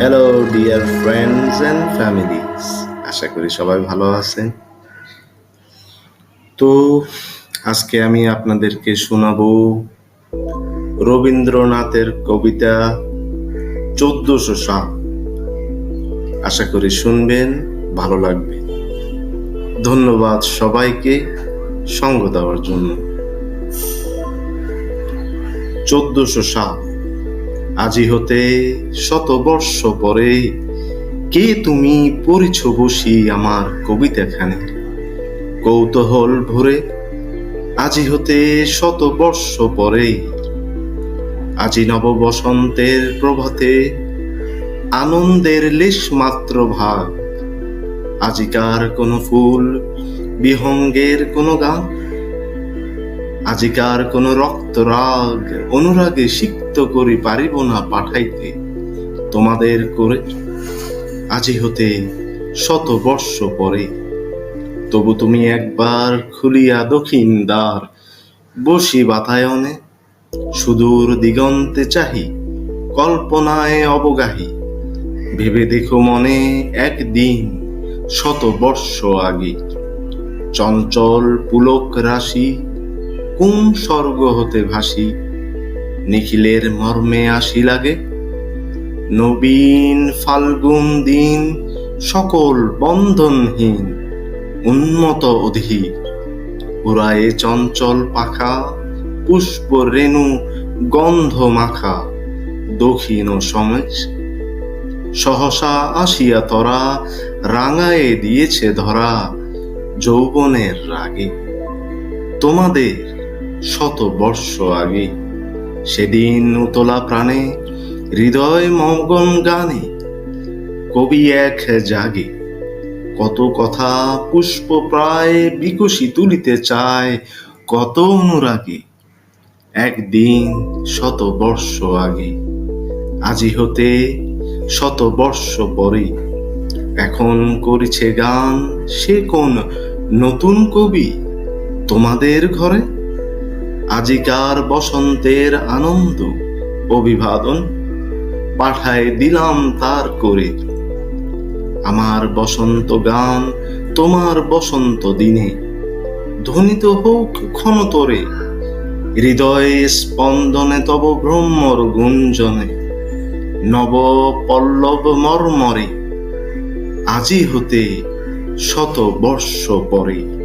Hello dear friends and families আশা করি সবাই ভালো আছেন। তো আজকে আমি আপনাদেরকে শোনাবো রবীন্দ্রনাথের কবিতা চোদ্দশো সাত আশা করি শুনবেন, ভালো লাগবে। ধন্যবাদ সবাইকে সঙ্গ দেওয়ার জন্য। চোদ্দশো সাত আজি হতে শত বর্ষ পরে কে তুমি পড়িছ বসি আমার কবিতা কবিতাখানে? কৌতূহল ভরে আজি হতে শত বর্ষ পরে আজি নব বসন্তের প্রভাতে আনন্দের লেশ মাত্র ভাগ। আজিকার কোনো ফুল, বিহঙ্গের কোনো গান আজিকার কোনো রক্তরাগ অনুরাগে সিক্ত করি পারিব না পাঠাইতে। তোমাদের করে আজি হতে শত বর্ষ পরে। তবু তুমি একবার খুলিয়া দক্ষিণ দ্বার বসি বাতায়নে, সুদূর দিগন্তে চাহি, কল্পনায় অবগাহী। ভেবে দেখো মনে একদিন শত বর্ষ আগে। চঞ্চল পুলক রাশি কোন স্বর্গ হতে ভাসি? নিখিলের মর্মে আসি লাগে। নবীন ফাল্গুন দিন সকল বন্ধনহীন উন্মত অধীর। উড়ায়ে চঞ্চল পাখা, পুষ্প রেণু গন্ধ মাখা, দক্ষিণ সমেশ। সহসা আসিয়া তরা, রাঙায়ে দিয়েছে ধরা যৌবনের রাগে। তোমাদের শত বর্ষ আগে। সেদিন উতলা প্রাণে, হৃদয় মগন গানে, কবি এক জাগে। কত কথা পুষ্প প্রায় বিকশি তুলিতে চায়, কত অনুরাগে। একদিন শত বর্ষ আগে, আজি হতে শত বর্ষ পরে। এখন করেছে গান সে কোন নতুন কবি তোমাদের ঘরে? আজিকার বসন্তের আনন্দ, অভিবাদন পাঠায় দিলাম তার করে। আমার বসন্ত গান তোমার বসন্ত দিনে, ধ্বনিত হোক ক্ষণতরে, হৃদয়ে স্পন্দনে তব ব্রহ্মর গুঞ্জনে, নব পল্লব মর্মরে, আজি হতে শত বর্ষ পরে।